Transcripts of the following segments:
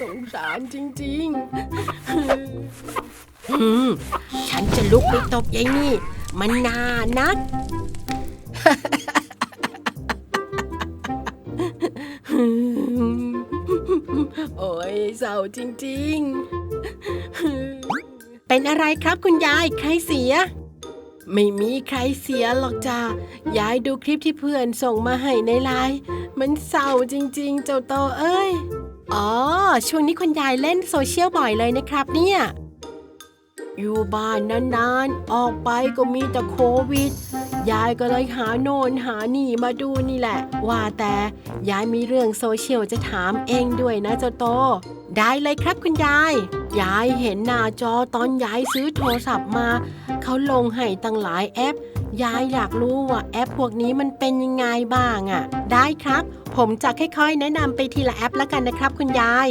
สงสารจริงๆอืมฉันจะลุกไปตบยายนี่ มันนานัก โอ้ยเศร้าจริง ๆ เป็นอะไรครับคุณยายใครเสีย ไม่มีใครเสียหรอกจ้ายายดูคลิปที่เพื่อนส่งมาให้ในไลน์มันเศร้าจริง ๆ เจ้าโตเอ้ยอ๋อ ช่วงนี้คุณยายเล่นโซเชียลบ่อยเลยนะครับเนี่ยอยู่บ้านนานๆ ออกไปก็มีแต่โควิด ยายก็เลยหาโน่นหานี่มาดูนี่แหละ ว่าแต่ยายมีเรื่องโซเชียลจะถามเองด้วยนะเจ้าโต ได้เลยครับคุณยาย ยายเห็นหน้าจอตอนยายซื้อโทรศัพท์มา เขาลงให้ตั้งหลายแอป ยายอยากรู้ว่าแอปพวกนี้มันเป็นยังไงบ้างอะ่ะ ได้ครับ ผมจะค่อยๆ แนะนำไปทีละแอปแล้วกันนะครับคุณยาย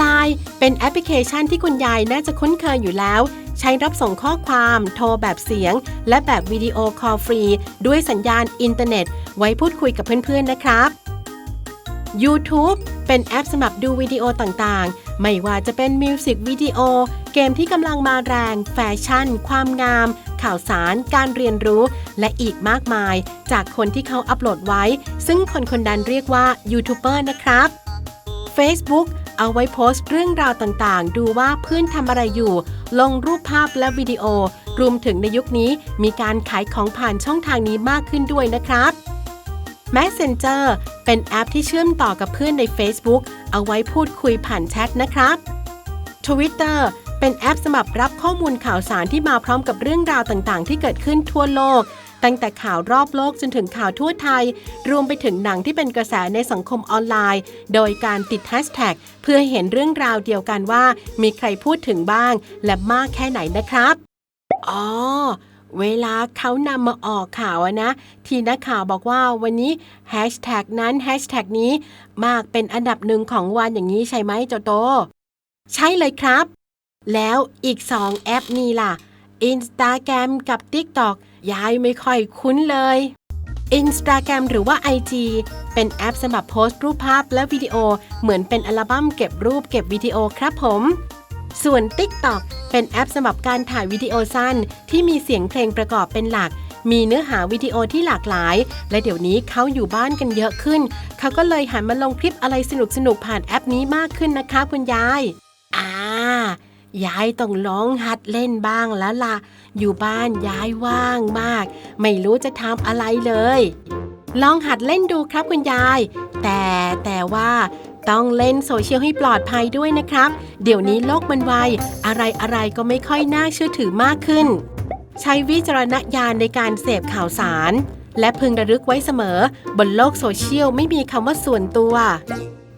Line เป็นแอปพลิเคชันที่คุณยายน่าจะคุ้นเคยอยู่แล้ว ใช้รับส่งข้อความ โทรแบบเสียง และแบบวิดีโอคอลฟรี ด้วยสัญญาณอินเทอร์เน็ต ไว้พูดคุยกับเพื่อนๆนะครับ YouTube เป็นแอปสำหรับดูวิดีโอต่างๆ ไม่ว่าจะเป็นมิวสิกวิดีโอ เกมที่กำลังมาแรง แฟชั่น ความงาม ข่าวสาร การเรียนรู้ และอีกมากมาย จากคนที่เขาอัปโหลดไว้ ซึ่งคนคนนั้นเรียกว่ายูทูบเบอร์นะครับ Facebook เอาไว้โพสต์เรื่องราวต่างๆ ดูว่าเพื่อนทำอะไรอยู่ ลงรูปภาพและวิดีโอ รวมถึงในยุคนี้มีการขายของผ่านช่องทางนี้มากขึ้นด้วยนะครับ Messenger เป็นแอปที่เชื่อมต่อกับเพื่อนใน Facebook เอาไว้พูดคุยผ่านแชทนะครับ Twitter เป็นแอปสำหรับรับข้อมูลข่าวสารที่มาพร้อมกับเรื่องราวต่างๆ ที่เกิดขึ้นทั่วโลก ตั้งแต่ข่าวรอบโลกจนถึงข่าวทั่วไทย รวมไปถึงหนังที่เป็นกระแสในสังคมออนไลน์ โดยการติดแฮชแท็กเพื่อเห็นเรื่องราวเดียวกันว่า มีใครพูดถึงบ้าง และมากแค่ไหนนะครับ อ๋อเวลาเขานำมาออกข่าวนะ ที่นักข่าวบอกว่าวันนี้แฮชแท็กนั้นแฮชแท็กนี้มากเป็นอันดับหนึ่งของวันอย่างนี้ใช่ไหมเจ้าโต ใช่เลยครับ แล้วอีกสองแอปนี่ล่ะ Instagram กับ TikTok ยายไม่ค่อยคุ้นเลย Instagram หรือว่า IG เป็นแอปสำหรับโพสต์รูปภาพและวิดีโอเหมือนเป็นอัลบั้มเก็บรูปเก็บวิดีโอครับผม ส่วน TikTok เป็นแอปสำหรับการถ่ายวิดีโอสั้น ที่มีเสียงเพลงประกอบเป็นหลัก มีเนื้อหาวิดีโอที่หลากหลาย และเดี๋ยวนี้เขาอยู่บ้านกันเยอะขึ้น เขาก็เลยหันมาลงคลิปอะไรสนุกๆผ่านแอปนี้มากขึ้นนะคะคุณยาย อ่า ยายต้องลองหัดเล่นบ้างแล้วล่ะ อยู่บ้านยายว่างมาก ไม่รู้จะทำอะไรเลย ลองหัดเล่นดูครับคุณยาย แต่แต่ว่าต้องเล่นโซเชียลให้ปลอดภัยด้วยนะครับ เดี๋ยวนี้โลกมันไว อะไรอะไรก็ไม่ค่อยน่าเชื่อถือมากขึ้น ใช้วิจารณญาณในการเสพข่าวสาร และพึงระลึกไว้เสมอ บนโลกโซเชียลไม่มีคำว่าส่วนตัว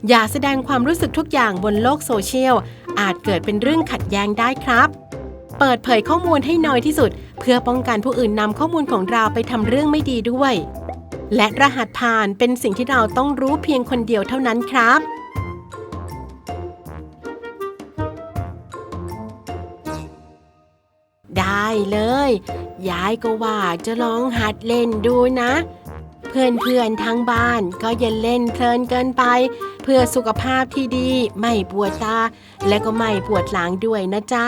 อย่าแสดงความรู้สึกทุกอย่างบนโลกโซเชียล อาจเกิดเป็นเรื่องขัดแย้งได้ครับ เปิดเผยข้อมูลให้น้อยที่สุด เพื่อป้องกันผู้อื่นนำข้อมูลของเราไปทำเรื่องไม่ดีด้วย และรหัสผ่านเป็นสิ่งที่เราต้องรู้เพียงคนเดียวเท่านั้นครับได้เลย ยายก็ว่าจะลองหัดเล่นดูนะ เพื่อนๆทั้งบ้านก็อย่าเล่นเพลินเกินไป เพื่อสุขภาพที่ดี ไม่ปวดตา และก็ไม่ปวดหลังด้วยนะจ๊ะ